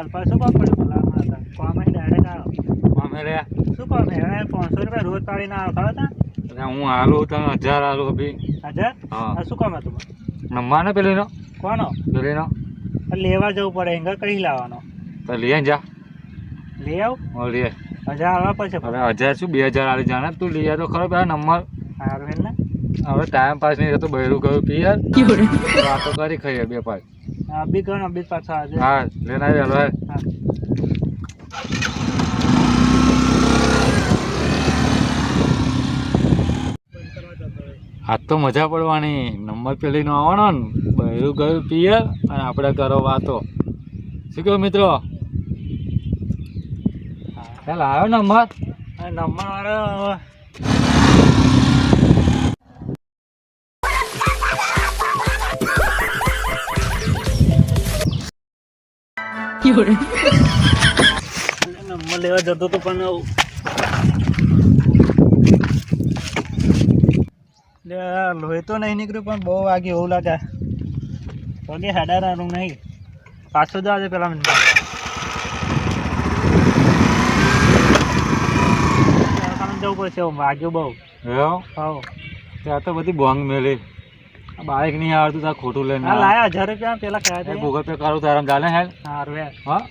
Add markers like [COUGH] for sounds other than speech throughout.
અલ્પા શું કામ પડે બોલાવવા હતા? કોમે ડાયરેક્ટ આવો. અમે રે શું કામ હે? પાંચસો રૂપિયા રોજ પાડીને આવો. ખબર એટલે હું હાલું તને હજાર હાલું બી હજાર? હા. આ શું કામ હતું નમવાનો પેલીનો? કોનો? પેલીનો. લેવા જવું પડે. એંગર કઈ લાવવાનો? તો લઈ જા. લઈ આવ? ઓ લઈ. હજાર આવવા પડશે હવે હજાર શું? બે હજાર આલી જાણે. તું લઈ તો ખરો પેલા નંબર. સારું હે ને. હવે ટાઈમ પાસ નહીં થતો બહેરું ગયું પી યાર. [LAUGHS] વાતો કરી ખાઈએ બે પાંચ. હા બી પાછા આજે હા લેન આવી હાલો હા. આજ તો મજા પડવાની. નંબર પેલીનો આવવાનો ને. બહેરું ગયું પિયર અને આપણે કરો વાતો. શું કહ્યું મિત્રો? ચાલ આવ્યો નંબર? નંબર વાળો નંબર લેવા જતો તો પણ લે, લોહી તો નહીં નીકળ્યું પણ બહુ વાગે એવું લાગે. પગે હેડારાનું નહીં. પાછું જવા દે પેલા મને જવું પડશે વાગ્યું બહુ. હા ત્યાં તો બધી બોંગ મેલી. આ બાઇક નહીં આવડતું તાર ખોટું લઈને લાયા હજાર રૂપિયા પેલા તે. ગૂગલ પે કરું તારા ચાલે હે? સારું હે. હા?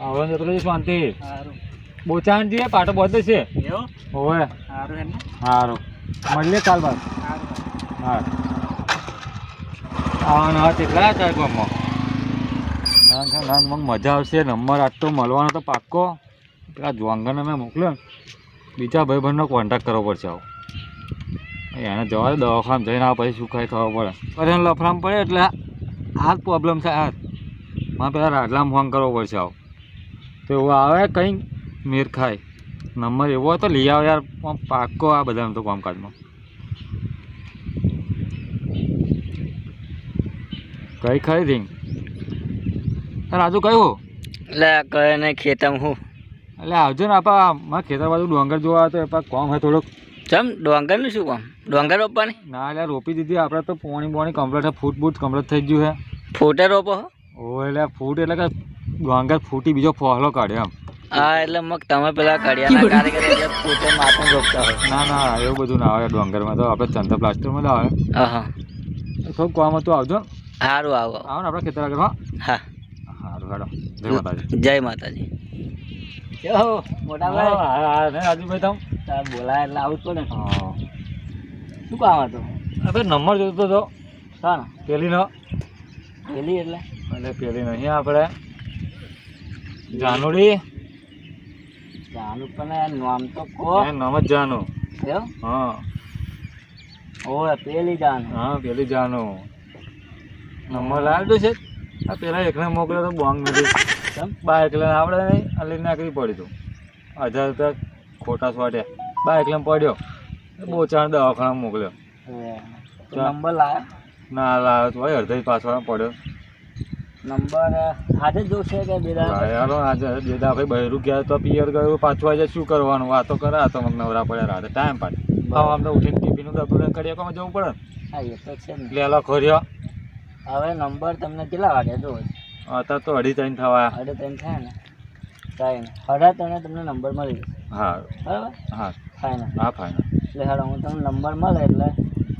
આવડે શાંતિ. સારું. બોચાણ જઈએ પાટો બધે છે. એવું? હોવે. સારું હે સારું. મળીએ કાલ બાદ. હા. આવવાના હા કેટલા હતા ગામમાં. ના ના મજા આવશે. નંબર આટલો તો મળવાનો તો પાક્કો. પેલા જોંગને મેં મોકલ્યો બીજા ભાઈબંધનો કોન્ટેક્ટ કરવો પડશે આવો. એને જવા દે દવાખાને જઈને આ પછી સુખાય થવા ખબર પડે પણ એને લફડામાં પડે એટલે આ જ પ્રોબ્લેમ થાય આ. મારે પેલા રાડલામાં ફોન કરવો પડશે આવો. તો એવું આવે કંઈ મેર ખાય. નંબર એવો હોય તો લઈ આવો યાર પાક્કો આ બધા તો કામકાજમાં કઈ ખરી રિંગ રાજુ કયું એટલે કહે નહીં ખેતમ હું. એટલે આવજો ને આપા મારા ખેતર બાજુ ડોંગર જોવા તો એપા કોમ હોય થોડુંક. ચમ ડોંગરનું શું કામ? ડોંગર રોપવાની? ના એટલે રોપી દીધી. આપણે તો પોણી બોણી કમ્પ્લીટ ફૂટ બૂટ કમ્પ્લીટ થઈ ગયું છે. ફૂટે રોપો ઓ એટલે ફૂટ એટલે કે ડોંગર ફૂટી બીજો ફોહલો કાઢ્યો એમ. હા એટલે મગ તમે પેલા કડિયાના કારીગર એટલે ફૂટે માથું રોપતા હોય. ના ના એવું બધું ના આવે ડોંગરમાં તો. આપણે ચંદ્ર પ્લાસ્ટરમાં જ આવે. હા હા થોડુંક કામ હતું આવજો. સારું આવો. આવો ને આપણે ખેતર આગળ હા. હા. સારું હેડો જય માતાજી. જય માતાજી. મોટા ભાઈ. રાજુભાઈ તમ. તાર બોલાય એટલે આવું જ પડે હા. શું કામ હતું? આપણે નંબર જોતો હતો હા પેલીનો પેલી એટલે? એટલે પેલી નહીં આપણે જાનુડી. જાનુ પણ નામ તો કો. નામ જ જાનુ. હા. ઓય પેલી જાન. હા પેલી જાનુ. નંબર લાવ્યો છે. આ પેલા એકને મોકલ્યો તો બોંગ નથી. બાર એકલે આવડે નહીં અલી નાખવી પડી તું. હજાર રૂપિયા ખોટા સ્વાટ્યા બા એકલે પડ્યો. બહુ ચાર દવાખાના મોકલ્યો. નંબર લાવ્યો ના લાવ્યો તો ભાઈ અડધા પાછળ પડ્યો. નંબર આજે જ જોશે કે બેદા યારો આજે બેદા ભાઈ બહેરું ગયા તો પિયર ગયું પાછું આજે શું કરવાનું? વાતો કરે તો મને નવરા પડ્યા રાતે. ટાઈમ પાડે. હા આમ તો ઉઠીને ટિફિનનું ડબ્બું કરીએ કોમાં જવું પડે હા એ તો છે લેલો ખોર્યો. હવે નંબર તમને કેટલા વાગે જો અત્યારે તો અઢી ત્રણ થવા અઢી ત્રણ થાય ને? થાય હરા તને તમને નંબર મળી જશે. હા. બરાબર? હા. ફાઈન હા ફાઈન એટલે હાલો હું તમને નંબર મળે એટલે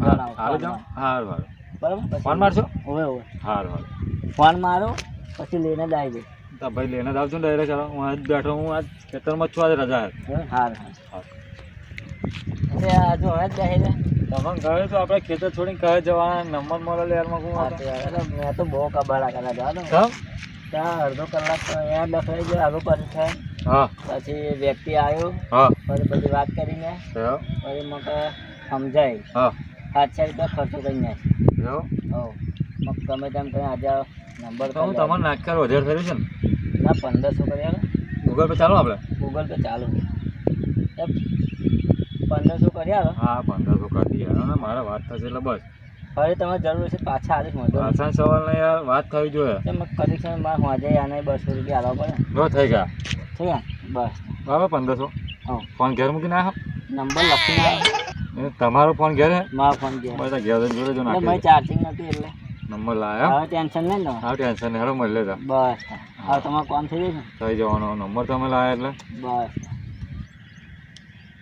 હાલમાં. હારું હારું. બરાબર? ફોન મારશો? ઓવે ઓવે. હારું હારું. ફોન મારો પછી લઈને જ આવી તો ભાઈ લઈને જ આવજો ને ડાયરેક્ટ ચાલો હું આજ બેઠો હું આજ ખેતરમાં છું આજે રજા હા હાર હાર. હા. અરે આ જો હવે જ બેસી જાય તમે કહે તો આપણે ખેતર છોડીને કહે જવાના નંબર મળે લેરમાં હું મેં તો બહુ કબાડા કર્યા જવા કેમ? ત્યાં અડધો કલાક અહીંયા લખાઈ ગયો આગળ પાછું થાય. હા. પછી વ્યક્તિ આવ્યો. હા. પછી બધી વાત કરીને. પછી મને સમજાય. હા. સાતસો રૂપિયા ખર્ચો કરી નાખ્યો તમે તેમ કરીને આજે નંબર તો હું તમારે નાખ્યા વધારે થયું છે ને? ના પંદરસો કરી આલો ગૂગલ પે ચાલો આપણે. ગૂગલ પે ચાલુ. પંદરસો કરી આલો હા પંદરસો કરી મારા મારે વાત થશે એટલે બસ. ફરી તમારે જરૂર છે પાછા આવીશ મોઢો. પાછા સવાલ નહીં યાર વાત થવી જોઈએ. એમ કનેક્શન મારે હોજે આને બસો રૂપિયા આવવા પડે. જો થઈ ગયા. ઠીક ગયા? બસ. બરાબર પંદરસો. હા. ફોન ઘેર મૂકીને આવ્યા નંબર લખીને આવો. તમારો ફોન ઘેર હે? મારો ફોન ઘેર. બસ ઘેર જોડે જો નાખી ચાર્જિંગ નથી એટલે. નંબર લાયા. હવે ટેન્શન નહીં ને હા ટેન્શન નહીં. હેડો મળી લેતા બસ. હા તમારો કામ થઈ ગયો થઈ જવાનો નંબર તમે લાયા એટલે. બસ.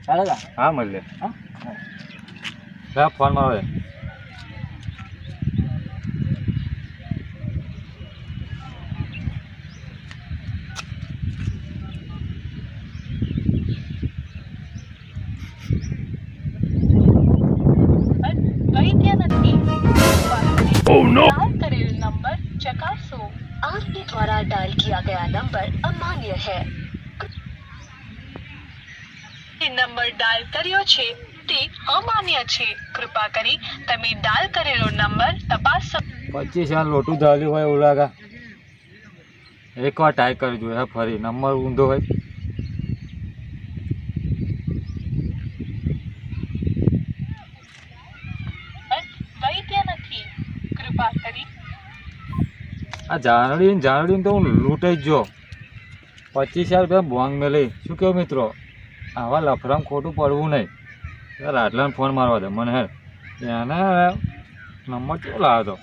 ચાલે હા મળી લે હા ફોન મારો દે વૈદ્ય નથી डायल करेल नंबर चकासो आपके द्वारा डायल किया गया नंबर अमान्य है જે નંબર ડાયલ કર્યો છે તે અમાન્ય છે કૃપા કરી તમે ડાયલ કરેલો નંબર તપાસો પચીસ યાર લોટું ધાર્યું હોય એવું લાગે એકવાર ટ્રાય કરજો હે ફરી નંબર ઊંધો હોય આ જાનડીને જાનડીને તો હું લૂંટાઈ જ ગયો. પચીસ હજાર રૂપિયા બોંગ મેલી. શું કહો મિત્રો? આવા લફરામાં ખોટું પડવું નહીં. આટલાને ફોન મારવા દે. મને હેર એને નંબર કેવો લાવ્યો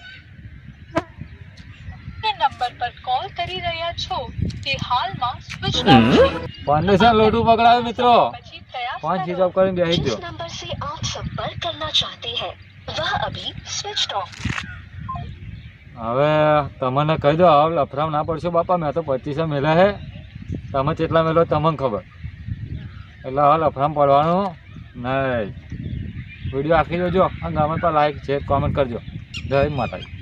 હતો લોટું પકડાવે મિત્રો. પાંચ ચીજ ઓફ કરીને બેસી ગયો. સ્વિચ ઓફ હવે તમને કહી દો હવે લફરામ ના પડશો બાપા, મેં તો પચીસો મેલા હે. તમે કેટલા મેલો તમને ખબર. એટલે હવે લફરામ પડવાનું નહીં. વીડિયો આખી જોજો. અને ગમે તો લાઈક શેર કોમેન્ટ કરજો. જય માતાજી.